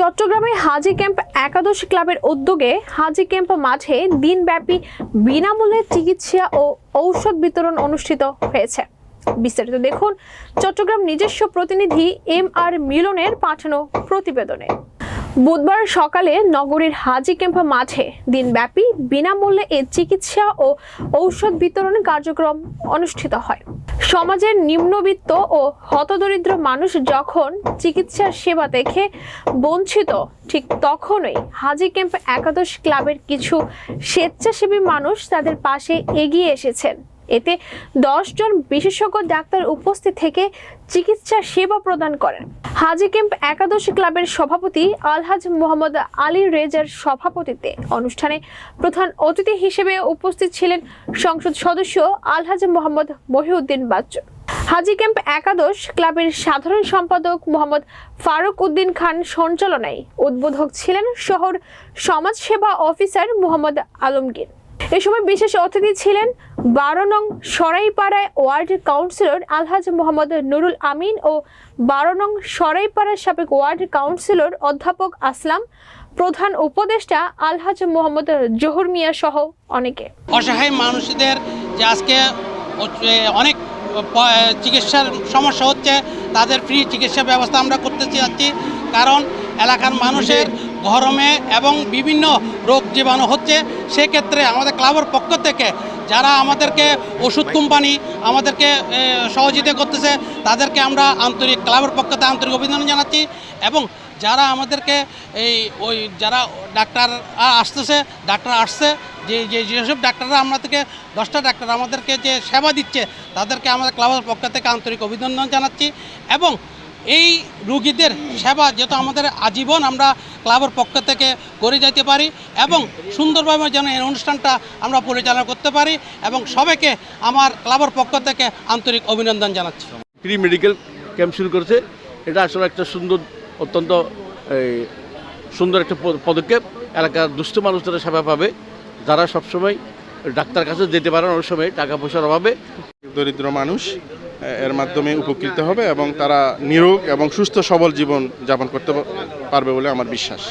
চট্টগ্রামে হাজি ক্যাম্প একাদশ ক্লাবের উদ্যোগে হাজি ক্যাম্প মাঠে দিনব্যাপী বিনামূল্যে চিকিৎসা ও ঔষধ বিতরণ অনুষ্ঠিত হয়েছে। বিস্তারিত দেখুন, চট্টগ্রাম নিজস্ব প্রতিনিধি এম আর মিলনের পাঠানো প্রতিবেদনে। বুধবার সকালে নগরীর হাজি ক্যাম্প মাঠে দিনব্যাপী বিনামূল্যে এ চিকিৎসা ও ঔষধ বিতরণ কার্যক্রম অনুষ্ঠিত হয়। সমাজের নিম্নবিত্ত ও হতদরিদ্র মানুষ যখন চিকিৎসার সেবা দেখে বঞ্চিত, ঠিক তখনই হাজি ক্যাম্প একাদশ ক্লাবের কিছু স্বেচ্ছাসেবী মানুষ তাদের পাশে এগিয়ে এসেছেন। এতে দশ জন বিশেষজ্ঞ ডাক্তার উপস্থিত থেকে চিকিৎসা সেবা প্রদান করেন। হাজি ক্যাম্প একাদশ ক্লাবের সভাপতি আলহাজ মোহাম্মদ আলী রেজার সভাপতিত্বে অনুষ্ঠানে প্রধান অতিথি হিসেবে উপস্থিত ছিলেন সংসদ সদস্য আলহাজ মোহাম্মদ মহিউদ্দিন বাচ্চু। হাজি ক্যাম্প একাদশ ক্লাবের সাধারণ সম্পাদক মোহাম্মদ ফারুক উদ্দিন খান সঞ্চালনায় উদ্বোধক ছিলেন শহর সমাজসেবা অফিসার মোহাম্মদ আলমগীর। এ সময় বিশেষ অতিথি ছিলেন বারো নং সরাইপাড়ায় ওয়ার্ড কাউন্সিলর আলহাজ মোহাম্মদ নুরুল আমিন ও বারো নং সরাইপাড়ার সাবেক ওয়ার্ড কাউন্সিলর অধ্যাপক আসলাম। প্রধান উপদেষ্টা আলহাজ মোহাম্মদ জহুর মিয়া সহ অনেকে। অসহায় মানুষদের যে আজকে অনেক চিকিৎসার সমস্যা হচ্ছে, তাদের ফ্রি চিকিৎসা ব্যবস্থা আমরা করতে যাচ্ছি কারণ এলাকার মানুষের গরমে এবং বিভিন্ন রোগ জীবাণু হচ্ছে, সেক্ষেত্রে আমাদের ক্লাবের পক্ষ থেকে যারা আমাদেরকে ওষুধ কোম্পানি আমাদেরকে সহযোগিতা করতেছে, তাদেরকে আমরা আন্তরিক, ক্লাবের পক্ষ থেকে আন্তরিক অভিনন্দন জানাচ্ছি এবং যারা আমাদেরকে এই, ওই যারা ডাক্তার আসতেছে, ডাক্তার আসছে, যে যে যেসব ডাক্তাররা আমাদেরকে দশটা ডাক্তার আমাদেরকে যে সেবা দিচ্ছে, তাদেরকে আমাদের ক্লাবের পক্ষ থেকে আন্তরিক অভিনন্দন জানাচ্ছি এবং এই রুগীদের সেবা যেহেতু আমাদের আজীবন আমরা ক্লাবের পক্ষ থেকে করে যেতে পারি এবং সুন্দরভাবে যেন এই অনুষ্ঠানটা আমরা পরিচালনা করতে পারি এবং সবাইকে আমার ক্লাবের পক্ষ থেকে আন্তরিক অভিনন্দন জানাচ্ছি। প্রি মেডিকেল ক্যাম্প শুরু করেছে। এটা আসলে একটা সুন্দর অত্যন্ত এই, সুন্দর একটা প- পদক্ষেপ। এলাকার দুস্থ মানুষ তারা সেবা পাবে। যারা সবসময় ডাক্তার কাছে যেতে পারে না অনেক সময় টাকা পয়সার অভাবে। দরিদ্র মানুষ এর মাধ্যমে উপকৃত হবে এবং তারা নিরোগ এবং সুস্থ সবল জীবন যাপন করতে পারবে বলে আমার বিশ্বাস।